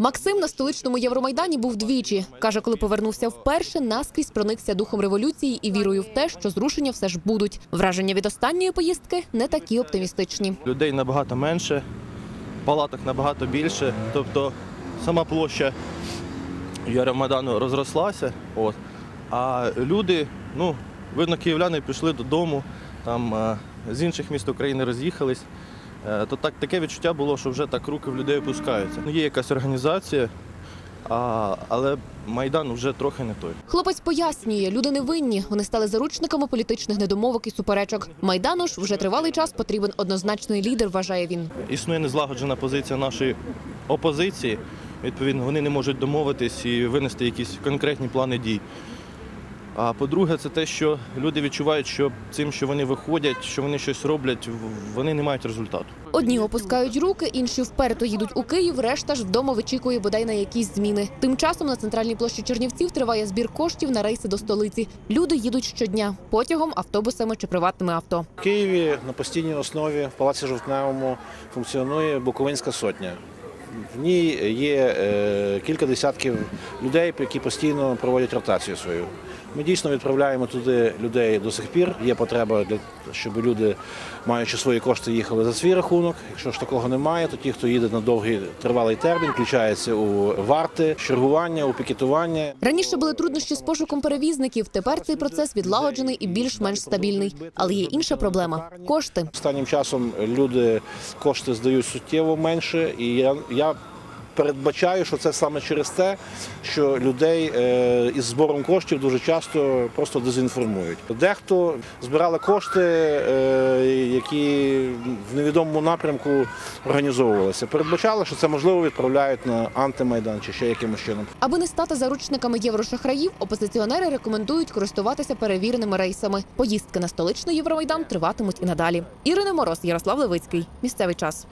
Максим на столичному Євромайдані був двічі. Каже, коли повернувся вперше, наскрізь проникся духом революції і вірою в те, що зрушення все ж будуть. Враження від останньої поїздки не такі оптимістичні. Людей набагато менше, палаток набагато більше. Тобто сама площа Євромайдану розрослася. От. А люди, ну, видно, київляни пішли додому, там е, з інших міст України роз'їхались. Е, То так, таке відчуття було, що вже так руки в людей опускаються. Ну, є якась організація, а, але Майдан вже трохи не той. Хлопець пояснює, люди не винні. Вони стали заручниками політичних недомовок і суперечок. Майдану ж вже тривалий час потрібен однозначний лідер, вважає він. Існує незлагоджена позиція нашої опозиції. Відповідно, вони не можуть домовитись і винести якісь конкретні плани дій. А по-друге, це те, що люди відчувають, що цим, що вони виходять, що вони щось роблять, вони не мають результату. Одні опускають руки, інші вперто їдуть у Київ. Решта ж вдома вичікує бодай на якісь зміни. Тим часом на центральній площі Чернівців триває збір коштів на рейси до столиці. Люди їдуть щодня потягом, автобусами чи приватними авто. В Києві на постійній основі в Палаці Жовтневому функціонує Буковинська сотня. В ній є е, кілька десятків людей, які постійно проводять ротацію свою. Ми дійсно відправляємо туди людей до сих пір. Є потреба для щоб люди, маючи свої кошти, їхали за свій рахунок. Якщо ж такого немає, то ті, хто їде на довгий тривалий термін, включаються у варти, чергування, у пікетування. Раніше були труднощі з пошуком перевізників. Тепер цей процес відлагоджений і більш-менш стабільний. Але є інша проблема кошти. Останнім часом люди кошти здають суттєво менше, і я, я передбачаю, що це саме через те, що людей е, із збором коштів дуже часто просто дезінформують. Дехто збирали кошти, е, які в невідомому напрямку організовувалися. Передбачали, що це можливо відправляють на антимайдан чи ще якимось чином. Аби не стати заручниками єврошахраїв, опозиціонери рекомендують користуватися перевіреними рейсами. Поїздки на столичний Євромайдан триватимуть і надалі. Ірина Мороз, Ярослав Левицький. Місцевий час.